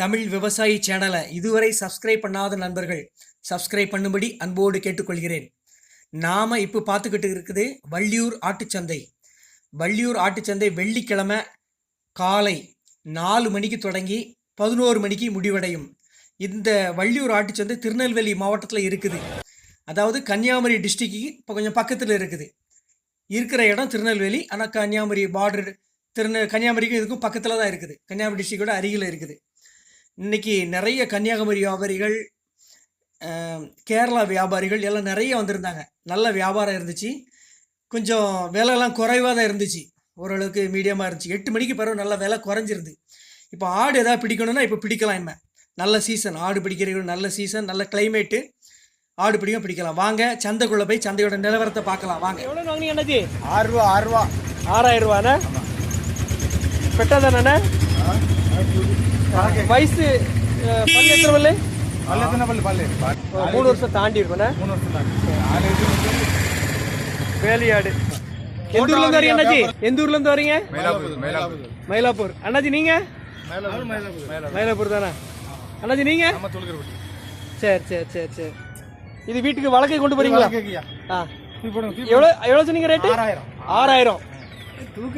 தமிழ் விவசாயி சேனலை இதுவரை சப்ஸ்கிரைப் பண்ணாத நண்பர்கள் சப்ஸ்கிரைப் பண்ணும்படி அன்போடு கேட்டுக்கொள்கிறேன். நாம் இப்போ பார்த்துக்கிட்டு இருக்குது வள்ளியூர் ஆட்டுச்சந்தை. வள்ளியூர் ஆட்டுச்சந்தை வெள்ளிக்கிழமை காலை நாலு மணிக்கு தொடங்கி பதினோரு மணிக்கு முடிவடையும். இந்த வள்ளியூர் ஆட்டுச்சந்தை திருநெல்வேலி மாவட்டத்தில் இருக்குது. அதாவது கன்னியாகுமரி டிஸ்ட்ரிக்கு இப்போ கொஞ்சம் பக்கத்தில் இருக்குது. இருக்கிற இடம் திருநெல்வேலி ஆனால் கன்னியாகுமரி பார்டர் திருநெ கன்னியாகுமரிக்கும் இதுக்கும் பக்கத்தில் தான் இருக்குது. கன்னியாகுமரி டிஸ்ட்ரிக்டோட அருகில் இருக்குது. இன்னைக்கு நிறைய கன்னியாகுமரி வியாபாரிகள் கேரளா வியாபாரிகள் எல்லாம் நிறைய வந்திருந்தாங்க. நல்ல வியாபாரம் இருந்துச்சு. கொஞ்சம் விலைலாம் குறைவாக தான் இருந்துச்சு. ஓரளவுக்கு மீடியமாக இருந்துச்சு. எட்டு மணிக்கு பிறகு நல்ல விலை குறைஞ்சிருந்து இப்போ ஆடு எதாவது பிடிக்கணும்னா இப்போ பிடிக்கலாம் இனிமே. நல்ல சீசன் ஆடு பிடிக்கிறது நல்ல சீசன் நல்ல கிளைமேட்டு ஆடு பிடிக்க பிடிக்கலாம். வாங்க சந்தைக்குள்ளே போய் சந்தையோட நிலவரத்தை பார்க்கலாம். வாங்க. எவ்வளோ வாங்கினீங்க அண்ணாச்சி? ஆறு ரூபா ஆறு ரூபா. ஆறாயிரம் ரூபாண்ணே? பெட்டா தானே வயசு பல்லு எத்தனை பல்லு? பல்லு எத்தனை பல்லு? ஒரு மூணு வருஷம் தாண்டி இருக்குண்ணே மூணு வருஷம் இது வேலையாடு. எந்த ஊர்ல இருந்து வரீங்க அண்ணாச்சி? எந்த ஊர்ல இருந்து வரீங்க? மயிலாப்பூர் மயிலாப்பூர் மயிலாப்பூர். அண்ணாச்சி நீங்க? மயிலாப்பூர் மயிலாப்பூர் மயிலாப்பூர் தானே? அண்ணாச்சி நீங்க? சரி சரி சரி சரி. இது வீட்டுக்கு வழக்கை கொண்டு போறீங்களா? கேக்கியா ஆ. தூக்கி போடுங்க தூக்கி எவ்வளோ எவ்வளோ சொன்னீங்க ரேட்டு ஆறாயிரம். ஆறாயிரம். தூக்க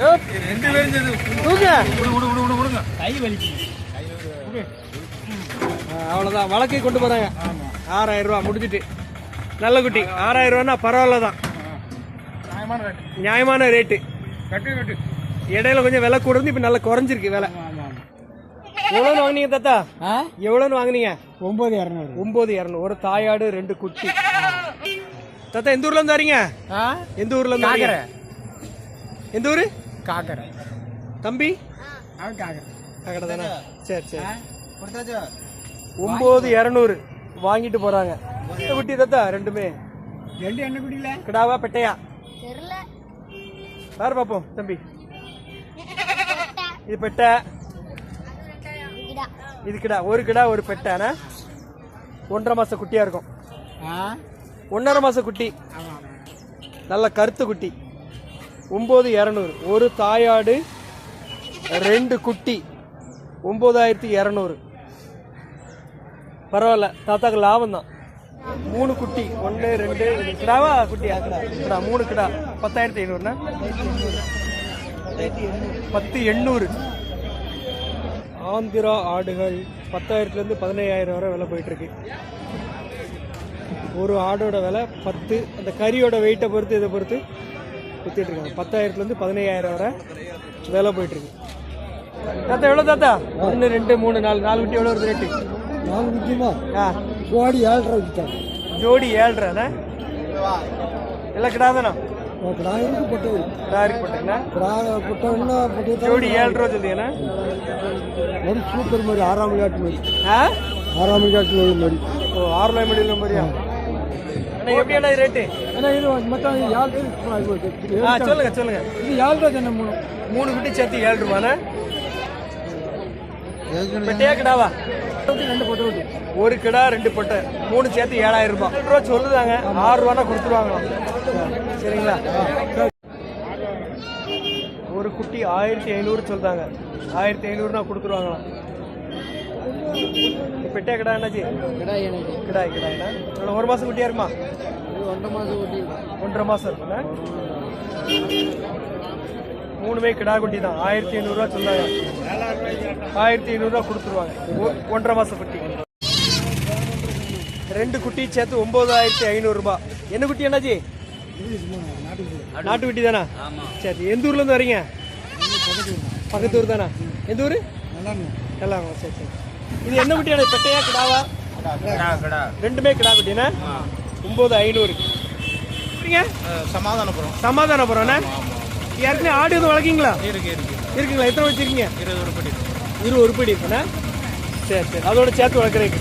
ஏ, ரெண்டு பேரும் தூக்க? கை வலிக்கு அவ்வளோதான் வழக்கை கொண்டு போறாங்க. ஆறாயிரம் ரூபா முடிஞ்சிட்டு. நல்ல குட்டி. ஆறாயிரம் ரூபான்னா பரவாயில்ல தான் நியாயமான ரேட்டு இடையில கொஞ்சம் விலை கூட இருந்து இப்போ நல்லா குறைஞ்சிருக்கு விலை. எவ்வளோன்னு வாங்குனீங்க தாத்தா? எவ்வளோன்னு வாங்குனீங்க? ஒன்பது இரநூறு. ஒன்பது இரநூறு. ஒரு தாயாடு ரெண்டு குட்டி. தாத்தா எந்த ஊர்ல இருந்து வரீங்க? எந்த ஊர்ல இருந்து வரீங்க? எந்த ஊரு? காக்கரை தம்பி? அவன் காக்கரை தானே? சரி சரி. ஒன்பது இரநூறு வாங்கிட்டு போறாங்க. இந்த குட்டி தாத்தா ரெண்டுமே. ரெண்டு என்ன குடியில கிடாவா பெட்டையா? தெரியல. பாரு பாப்போம் தம்பி? இது பெட்டை. கிடா இது கிடா. ஒரு கிடா ஒரு பெட்டானா ஒன்றரை மாச குட்டியா இருக்கும். ஒன்றரை மாத குட்டி. நல்ல கருத்து குட்டி. ஒம்பது இரநூறு. ஒரு தாயாடு ரெண்டு குட்டி. ஒம்பதாயிரத்தி இரநூறு. பரவாயில்ல. தாத்தாக்கு லாபம் தான். மூணு குட்டி. ஒன்று ரெண்டு. கிடாவா குட்டியா கிடா. கிடா. மூணு கிடா. பத்தாயிரத்தி ஐநூறுண்ணா பத்து எண்ணூறு. ஆந்திரா ஆடுகள் பத்தாயிரத்துலேருந்து பதினையாயிரம் வரை விலை போயிட்டுருக்கு. ஒரு ஆடோட விலை பத்து அந்த கறியோட வெயிட்டை பொறுத்து இதை பொறுத்து வித்துட்டு இருக்காங்க. பத்தாயிரத்துலேருந்து பதினையாயிரம் வரை விலை போயிட்டுருக்கு. தாத்தா எவ்வளோ தாத்தா? ஒன்று ரெண்டு மூணு நாலு. நாலு குட்டி எவ்வளோ வருது ரேட்டு நாலு முக்கியமா ஆ. கோடி ஏழரை விற்றாங்க ஜோடி ஏழ்றேண்ணா எல்லாம் கிடாதானா கிடாயிருக்கு போட்டு. கிடாரி போட்டேங்கண்ணா கிடாய போட்டோம்னா போட்டு ஜோடி ஏழு ரூபா சொல்லிங்கண்ணா ஒரு சூப்பர் மாதிரி ஆறாம் விளையாட்டு மாதிரி ஆ? ஆறாம் விளையாட்டு மாதிரி ஓ ஆறு மடியில் மாதிரியா அண்ணா எப்படி அண்ணா ரேட்டு ஏன்னா இது மொத்தம் ஏழு ஆ சொல்லுங்க சொல்லுங்க இது ஏழு ரூபா தானே மூணு மூணு குட்டி சேர்த்து ஏழு ரூபாண்ணா பெட்டையா கிடாவா ரெண்டு போட்டு விட்டு ஒரு கிடா ரெண்டு பொட்டை மூணு சேர்த்து ஏழாயிரம் ரூபாய் ரூபா சொல்லுதாங்க ஆறு ரூபானா கொடுத்துருவாங்களாம் சரிங்களா ஒரு குட்டி ஆயிரத்தி ஐநூறு சொல்றாங்க ஆயிரத்தி ஐநூறுனா கொடுத்துருவாங்களாம் பெட்டையா கிடா என்னாச்சு? கிடாய் எனக்கு கிடாய் கிடாய்னா எவ்வளோ ஒரு மாசம் குட்டியா இருக்குமா? இது ஒன்றரை மாதம் ஓட்டி ஒன்றரை மாசம் இருக்குண்ணா மூணுமே கிடா குட்டி தான். ஆயிரத்தி ஐநூறுரூவா சொன்னாங்க. ஆயிரத்தி ஐநூறுரூவா கொடுத்துருவாங்க. ஒன்றரை மாசம் குட்டி. ரெண்டு குட்டி சேர்த்து ஒன்பதாயிரத்தி ஐநூறுரூபா என்ன குட்டி என்னாச்சு? நாட்டு குட்டி தானா? சரி எந்த ஊர்ல இருந்து வரீங்க? பக்கத்து ஊர் தானா. எந்த ஊர்? எல்லாம் சரி சரி. இது என்ன குட்டியான பெட்டையா கிடாவா? ரெண்டுமே கிடா குட்டினா ஒன்பது ஐநூறு. சரிங்க சமாதானப்புறம் சமாதானபுரம்ண்ணே ஏற்கனவே ஆடு எதுவும் வளர்க்கீங்களா? இருக்கு இருக்கு. இருக்குங்களா? எத்தனை வச்சிருக்கீங்க? இருபது உருப்படி இரு உருப்படி இருக்குண்ணே சரி சரி. அதோட சேர்த்து வளர்க்குறீங்க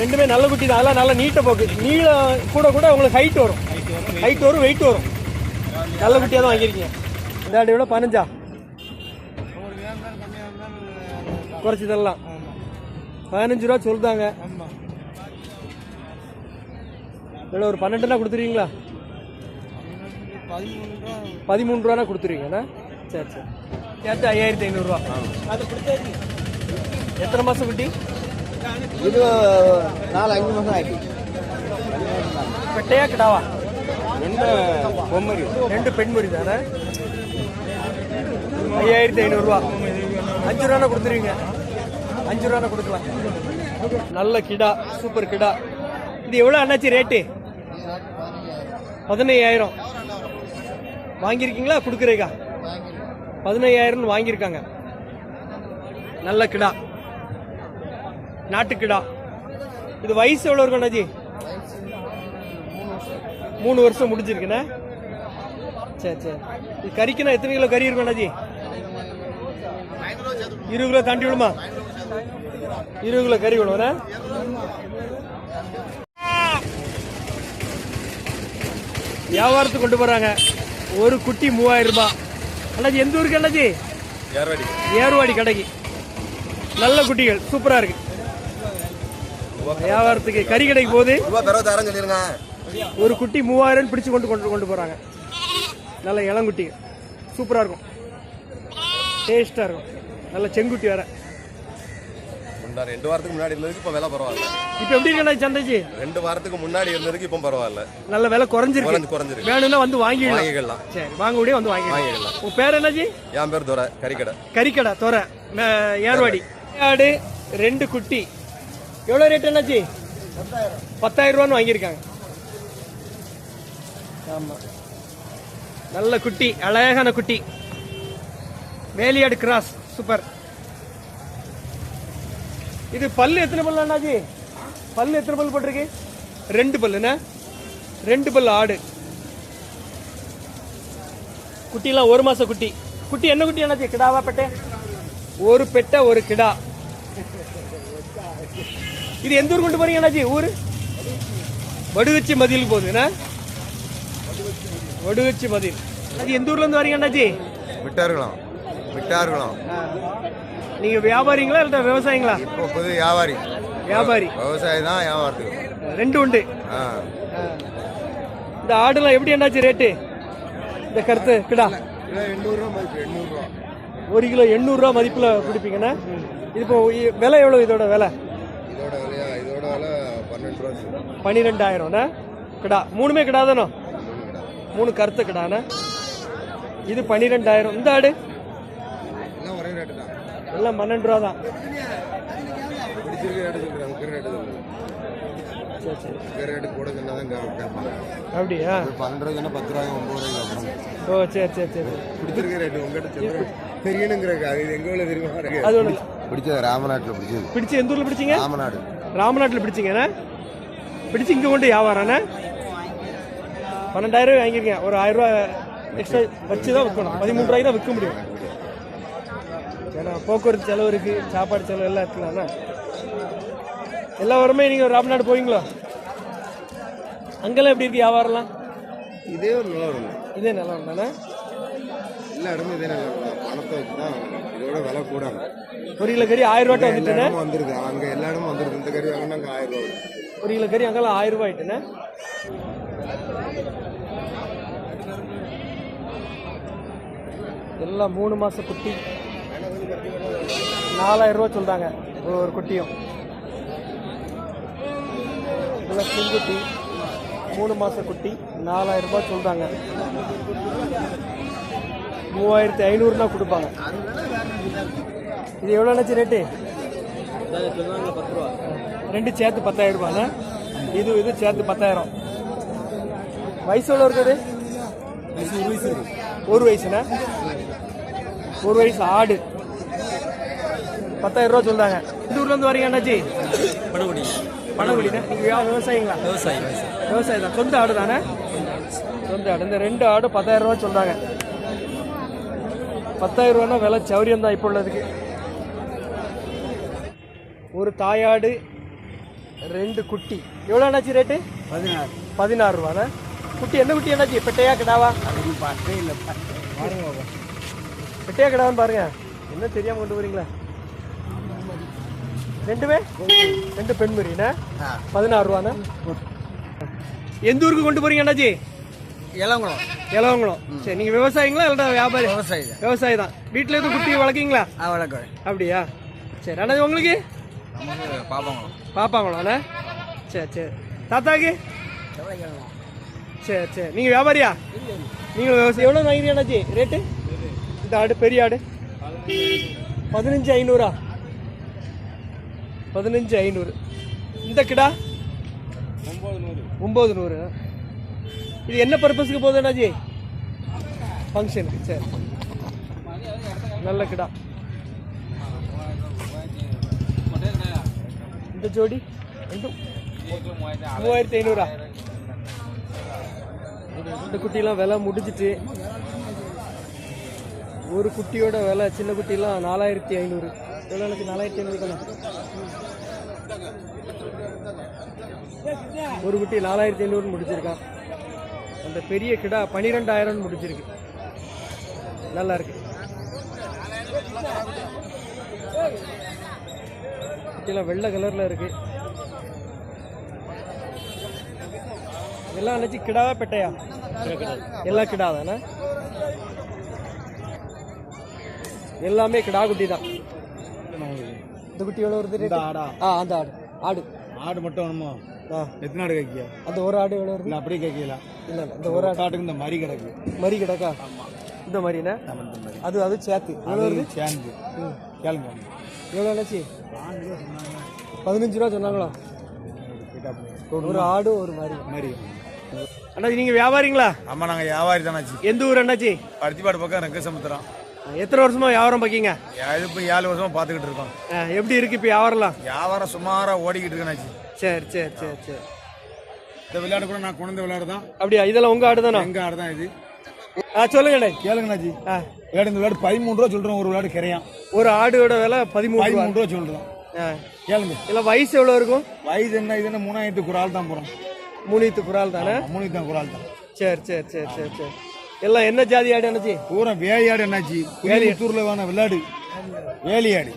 ரெண்டுமே நல்ல குட்டி தான். அதெல்லாம் நல்ல நீட்ட போக்கு. நீளம் கூட கூட உங்களுக்கு ஹைட் வரும். ஹைட் வரும் வெயிட் வரும் நல்ல குட்டியாக தான் வாங்கியிருக்கீங்க. இந்த ஆடு எவ்வளோ? பதினஞ்சா? குறைச்சி தரலாம். பதினஞ்சு ரூபா சொல்லுதாங்க எவ்வளோ ஒரு பன்னெண்டுனா கொடுத்துருவீங்களா? பதிமூணு ரூபா கொடுத்துருவீங்கண்ணா? சரி சரி. சேர்த்து ஐயாயிரத்தி ஐநூறுரூவா எத்தனை மாதம் குட்டி? இது நாலு அஞ்சு மாதம் ஆயிடுச்சு பெட்டையா கிடாவா? என்ன பொம்மரி. ரெண்டு பெண்முறி தானே? ஐயாயிரத்தி ஐநூறுரூவா அஞ்சு ரூபா கொடுத்துருவீங்க. அஞ்சு ரூபா கொடுக்கலாம் நல்ல கிடா சூப்பர் கிடா. இது எவ்வளோ அண்ணாச்சி ரேட்டு பதினையாயிரம். வாங்கியிருக்கீங்களா? கொடுக்குறீங்க பதினையாயிரம்னு வாங்கியிருக்காங்க. நல்ல கிடா. நாட்டுக்கிடா இது வயசு எவ்வளோ இருக்கும் அண்ணாச்சி? மூணு வருஷம் முடிஞ்சிருக்குண்ணே. சரி சரி. இது கறிக்குன்னா எத்தனை கிலோ கறி இருக்கும் அண்ணாச்சி? இருபது கிலோ தாண்டி விடுமா? இருபது கிலோ கறி விடுவோண்ணே வியாபாரத்துக்கு கொண்டு போறாங்க. ஒரு குட்டி மூவாயிரம் ரூபாய். அண்ணாச்சி எந்த ஊருக்கு அண்ணாச்சி? ஏர்வாடி. கடைக்கு. நல்ல குட்டிகள் சூப்பரா இருக்கு. வியாபாரத்துக்கு கறி கடைக்கு போகுது. ஒரு குட்டி மூவாயிரம் பிடிச்சு கொண்டு கொண்டு கொண்டு போறாங்க. நல்ல இளங்குட்டி சூப்பரா இருக்கும். டேஸ்டா இருக்கும். நல்ல செங்குட்டி வேற. முன்னா ரெண்டு வாரத்துக்கு முன்னாடி இருந்ததுக்கு இப்போ விலை பரவாயில்ல. இப்போ எப்படி இருக்கு சந்தைச்சு ரெண்டு வாரத்துக்கு முன்னாடி இருந்ததுக்கு இப்போ பரவாயில்ல. நல்ல விலை குறைஞ்சிருக்கு. குறைஞ்சு குறைஞ்சிருக்கு. வேணும்னா வந்து வாங்கிடலாம். வாங்கிக்கலாம். சரி வாங்க முடியும் வந்து வாங்கிடலாம். வாங்கிக்கலாம் உன் பேர் என்னாச்சு என் பேர் துரை கறிக்கடை. கறிக்கடை தோற ஏர்வாடி. ஆடு ரெண்டு குட்டி. எவ்வளோ ரேட் என்னாச்சு பத்தாயிரம் ரூபான்னு வாங்கியிருக்காங்க. ஆமா. நல்ல குட்டி அழகான குட்டி. வேலியாடு கிராஸ் சூப்பர். இது பல்லு எத்தனை பல்லு அண்ணாஜி? பல்லு எத்தனை பல்லு போட்டிருக்கு? ரெண்டு பல்லுண்ணே ரெண்டு பல்லு ஆடு. குட்டிலாம் ஒரு மாசம் குட்டி. குட்டி என்ன குட்டி என்னாச்சு கிடாவா பெட்டை? ஒரு பெட்டை ஒரு கிடா. இது எந்த ஊர் கொண்டு போறீங்க அண்ணாச்சி ஊரு? வடுகச்சி மதில் போகுதுண்ணா வடுகச்சி மதில். அது எந்த ஊர்ல இருந்து வரீங்க அண்ணாச்சி விட்டாருக்கலாம் விட்டாருக்கலாம் நீங்க வியாபாரிங்களா இல்ல விவசாயிங்களா? இப்போ புது வியாபாரி. வியாபாரி. விவசாயி தான் வியாபாரத்துக்கு. ரெண்டு உண்டு. இந்த ஆடுலாம் எப்படி என்னாச்சு ரேட்டு? இந்த கருத்து கிடா. ஒரு கிலோ எண்ணூறுரூவா மதிப்பில் பிடிப்பீங்கண்ணா. இது இப்போ விலை எவ்வளோ இதோட விலை? இதோட விலையா? இதோட விலை பன்னெண்டு ரூபா. பன்னிரெண்டாயிரம்ண்ணா. கிடா. மூணுமே கிடா தானோ? மூணு கருத்து கிடாண்ணா. இது பன்னிரெண்டாயிரம். இந்த ஆடு எல்லாம் ஒரே ரேட்டு தான் எல்லாம் பன்னெண்டு ரூபா தான். பிடிச்சிருக்க சொல்கிறேன் முக்கிய ரேட்டு சொல்லுங்க சரி சரி முக்கிய ரேட்டு கூட சொன்னா தான் கேட்பாங்க அப்படியா? பன்னெண்டு ரூபா பத்து ரூபாய் ஒன்பது ரூபாய்க்கு ஓ சரி சரி சரி. பிடிச்சிருக்க ரேட்டு உங்ககிட்ட சொல்கிறேன் தெரியணுங்கிறக்கு அது இது எங்க உள்ள தெரியுமா அது ஒன்று பிடிச்சது ராமநாட்டில் பிடிச்சது பிடிச்சி எந்த ஊரில் பிடிச்சிங்க? ராமநாடு ராமநாட்டில் பிடிச்சிங்கண்ணா பிடிச்சி இங்கே கொண்டு வியாபாரம்ண்ணா பன்னெண்டாயிரம் ரூபாய் வாங்கியிருக்கேன். ஒரு ஆயிரம் ரூபாய் எக்ஸ்ட்ரா வச்சு தான் விற்கணும். பதிமூணு ரூபாய்க்கு தான் விற்க முடியும். ஏன்னா போக்குவரத்து செலவு இருக்கு சாப்பாடு செலவு எல்லாம் இருக்கலாம்ண்ணா எல்லா வாரமே நீங்கள் ராமநாடு போவீங்களா? அங்கெல்லாம் எப்படி இருக்கு வியாபாரம்லாம்? இதே ஒரு நிலம் ஒன்று இதே நல்லா இருந்தானே எல்லா இடமும் இதே நிலம் பணத்தை வச்சு தான் இதோட விலை கூடாங்க ஒரு கிலோ கறி ஆயிரம் ரூபாய் எல்லா வந்துட்டுண்ணே வந்துருது. அங்க எல்லா இடமும் வந்துருது. இந்த கறி வாங்கினா அங்கே ஆயிரம் ரூபா வரும். ஒரு கிலோ கறி அங்கெல்லாம் ஆயிரம் ரூபாய் ஆயிட்டுண்ணே எல்லாம் மூணு மாச குட்டி. நாலாயிரம் ரூபாய் சொல்றாங்க ஒரு குட்டியும். இதெல்லாம் குட்டி மூணு மாச குட்டி நாலாயிரம் ரூபாய் சொல்றாங்க. மூவாயிரத்தி ஐநூறுனா கொடுப்பாங்க. இது எவ்வளோ நினச்சி ரேட்டு ரெண்டு சேர்த்து பத்தாயிரம் ரூபாண்ணா. இது இது சேர்த்து பத்தாயிரம். வயசு எவ்வளோ இருக்குது ஒரு வயசுண்ணா? ஒரு வயசு ஆடு. பத்தாயிரம் ரூபா சொல்றாங்க. இந்த ஊர்ல இருந்து வரீங்க அண்ணாச்சி? பணகுடி பணகுடிண்ணா நீங்க விவசாயிங்களா? விவசாயி. விவசாயி தான். சொந்த ஆடு தானே? சொந்த ஆடு. இந்த ரெண்டு ஆடு பத்தாயிரம் ரூபா சொல்றாங்க. பத்தாயிரம் ரூபான்னா விலை சௌரியம் தான் இப்போ உள்ளதுக்கு. ஒரு தாயாடு ரெண்டு குட்டி. எவ்வளோ அண்ணாச்சி ரேட்டு பதினாறு. பதினாறு ரூபாண்ணா குட்டி என்ன குட்டி என்னாச்சு பெட்டையா கிடாவா? பார்த்தே இல்லை பாருங்க பெட்டையா கிடாவான்னு பாருங்க. என்ன தெரியாம கொண்டு வரீங்களா ரெண்டுமே? ரெண்டு பெண்மரிண்ணா பதினாறு ரூபாண்ணா? எந்த ஊருக்கு கொண்டு போறீங்க அண்ணாச்சி? இளங்குளம் இளவங்குளம் சரி நீங்கள் விவசாயிங்களா இல்லை வியாபாரி? விவசாயி விவசாயி தான். வீட்டில் எதுவும் குட்டி வளர்க்கீங்களா? வணக்கம் அப்படியா? சரி அண்ணா உங்களுக்கு? நமக்கு பாப்பாங்குளம். பாப்பாங்களாண்ணே சரி சரி. தாத்தாக்கு? சரி சரி. நீங்கள் வியாபாரியா? நீங்கள் விவசாயம் எவ்வளோ வாங்கிறீங்க அண்ணாச்சி? ரேட்டு? இந்த ஆடு பெரிய ஆடு? பதினஞ்சு ஐநூறா? பதினஞ்சு ஐநூறு. இந்த கிடா? ஒம்பது நூறு. இது என்ன பர்பஸுக்கு போகுது அண்ணாஜி? ஃபங்க்ஷனுக்கு சரி. நல்ல கிடா. இந்த ஜோடி? ரெண்டும் மூவாயிரத்தி ஐநூறா? இந்த குட்டிலாம் விலை முடிஞ்சிட்டு ஒரு குட்டியோட விலை சின்ன குட்டிலாம் நாலாயிரத்தி ஐநூறு. எவ்வளோ நாலாயிரத்தி ஐநூறு கணக்கு ஒரு குட்டி நாலாயிரத்தி ஐநூறுன்னு முடிச்சிருக்கான். அந்த பெரிய கிடா பன்னிரெண்டாயிரம்னு முடிச்சிருக்கு. நல்லா இருக்கு. குட்டிலாம் வெள்ளை கலர்ல இருக்கு. எல்லாம் அணைச்சி கிடாவா பெட்டையா? எல்லாம் கிடா தானே எல்லாமே கிடா குட்டி தான். இந்த குட்டி எவ்வளோ வருது rate? ஆடா. ஆ அந்த ஆடு. ஆடு. ஆடு மட்டும் வேணுமோ? ஆ. எத்தனை ஆடு கேட்கியா? அந்த ஒரு ஆடு எவ்வளோ வருது? இல்லை அப்படியே கேட்கல. இல்லை இல்லை இந்த ஒரு ஆடு. ஆட்டுக்கு இந்த மறி கிடக்கு. மறி கிடக்கா? இந்த மாதிரிண்ணே அது அது சேர்த்து எவ்வளோ வருது? சேர்ந்து. கேளுங்க எவ்வளோ ஆச்சு பதினஞ்சு ரூபா சொன்னாங்களா? ஒரு ஆடு ஒரு மாதிரி மாதிரி அண்ணாச்சி நீங்கள் வியாபாரிங்களா? ஆமா நாங்க வியாபாரி தானாச்சு. எந்த ஊர் அண்ணாச்சி? பருத்திப்பாடு பக்கம் ரெக்க சமுத்திரம் எத்தனை வருஷமா வியாபாரம் பார்க்கீங்க இது இப்போ ஏழு வருஷமா பார்த்துக்கிட்டு இருக்கோம். எப்படி இருக்கு இப்போ வியாபாரம்லாம்? வியாபாரம் சுமாரா ஓடிக்கிட்டு இருக்கேனாச்சு சரி சரி சரி சரி. இந்த விளையாடு கூட நான் குழந்தை விளையாடு தான். அப்படியா? இதெல்லாம் உங்க ஆடு தானே எங்க ஆடு தான் இது. ஆ சொல்லுங்க. கேளுங்கண்ணாச்சி விளையாடு இந்த விளையாடு பதிமூணு ரூபா சொல்றோம் ஒரு விளையாடு கிரையான். ஒரு ஆடோட விலை பதிமூணு பதிமூணு ரூபா சொல்றோம். கேளுங்க. இல்லை வயசு எவ்வளோ இருக்கும்? வயசு என்ன இது என்ன மூணாயிரத்து குரால் தான் போறோம். மூணித்து குரால் தானே? மூணாயிரத்து தான் குரால் தான். சரி சரி சரி சரி சரி. எல்லாம் என்ன ஜாதி ஆடு அண்ணாச்சி? பூரா வேலையாடு என்னாச்சு புதியமுத்தூர்ல வேணா விளையாடு. வேலையாடு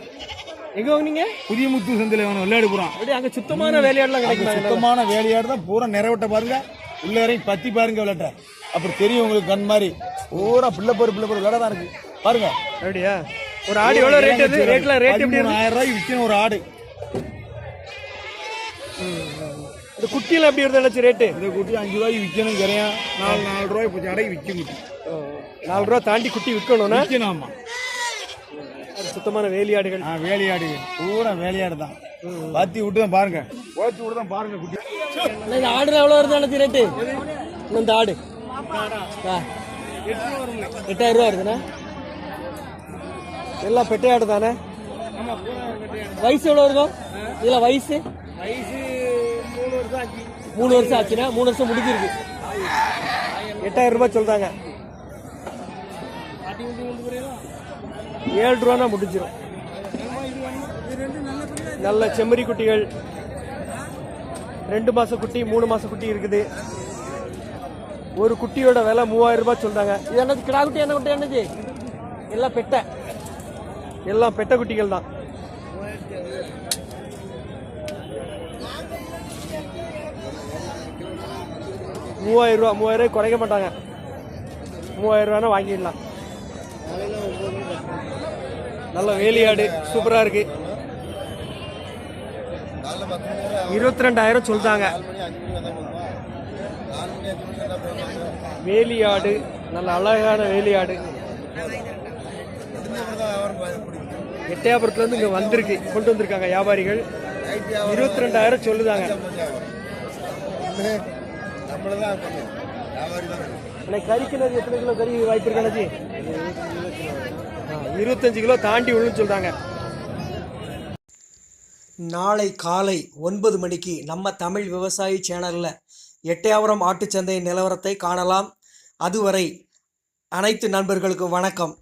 எங்க வாங்குனீங்க? புதிய முத்தூர் சந்தையில வேணா விளையாடு பூரா. அப்படியே அங்கே சுத்தமான வேலையாடுலாம் கிடைக்குமா? சுத்தமான வேலையாடு தான் பூரா நிறைவட்ட பாருங்க. உள்ள வரையும் பத்தி பாருங்க விளையாட்ட. அப்புறம் தெரியும் உங்களுக்கு கண் மாதிரி. பூரா பிள்ளை பொறு பிள்ளை பொறு விளையாட தான் இருக்கு. பாருங்க. அப்படியா? ஒரு ஆடு எவ்வளோ ரேட் இது ரேட்ல ரேட் எப்படி ஆயிரம் ரூபாய்க்கு விற்கணும் ஒரு ஆடு. இந்த குட்டியில் எப்படி இருந்து அண்ணாச்சி ரேட்டு இந்த குட்டி அஞ்சு ரூபாய்க்கு விற்கணும் கிரையா. நாலு நாலு ரூபாய் இப்போ அடைக்கு விற்க குட்டி. நாலு ரூபா தாண்டி குட்டி விற்கணும்னா? விற்கணும் சுத்தமான வேலியாடுகள். ஆ வேலையாடு பூரா வேலையாடு தான். பத்தி விட்டு தான் பாருங்க. ஓத்தி விட்டு தான் பாருங்க குட்டி. இந்த ஆடு எவ்வளோ வருது அண்ணாச்சி ரேட்டு இந்த ஆடு. எட்டாயிரம் ரூபா வருதுண்ணா. எல்லாம் பெட்டை ஆடு தானே வயசு எவ்வளோ இருக்கும்? இதில் வயசு மூணு வருஷம் ஆச்சுன்னா மூணு வருஷம் முடிஞ்சிருக்கு. எட்டாயிரம் ரூபாய் சொல்றாங்க. ஏழு ரூபானா முடிஞ்சிடும் நல்ல செம்மறி குட்டிகள். ரெண்டு மாச குட்டி மூணு மாச குட்டி இருக்குது. ஒரு குட்டியோட விலை மூவாயிரம் ரூபாய் சொல்றாங்க. இது என்னது கிடா குட்டி என்ன குட்டி என்னது? எல்லாம் பெட்டை. எல்லாம் பெட்டை குட்டிகள் தான். மூவாயிரம் ரூபா மூவாயிரம் ரூபாய் குறைக்க மாட்டாங்க. மூவாயிரம் ரூபானா வாங்கிடலாம். நல்ல வேலியாடு சூப்பராக இருக்கு. இருபத்தி ரெண்டாயிரம் சொல்றாங்க. வேலியாடு நல்ல அழகான வேலியாடு. எட்டயபுரத்துல இருந்து இங்க வந்திருக்கு கொண்டு வந்திருக்காங்க வியாபாரிகள். இருபத்தி ரெண்டாயிரம் சொல்லுதாங்க. அன்னைக்கு கறிக்கிறது எத்தனை கிலோ கறி வாய்ப்பு இருக்கானஜி இருபத்தஞ்சு கிலோ தாண்டி விழுன்னு சொல்றாங்க. நாளை காலை ஒன்பது மணிக்கு நம்ம தமிழ் விவசாயி சேனலில் எட்டயபுரம் ஆட்டுச்சந்தை நிலவரத்தை காணலாம். அதுவரை அனைத்து நண்பர்களுக்கும் வணக்கம்.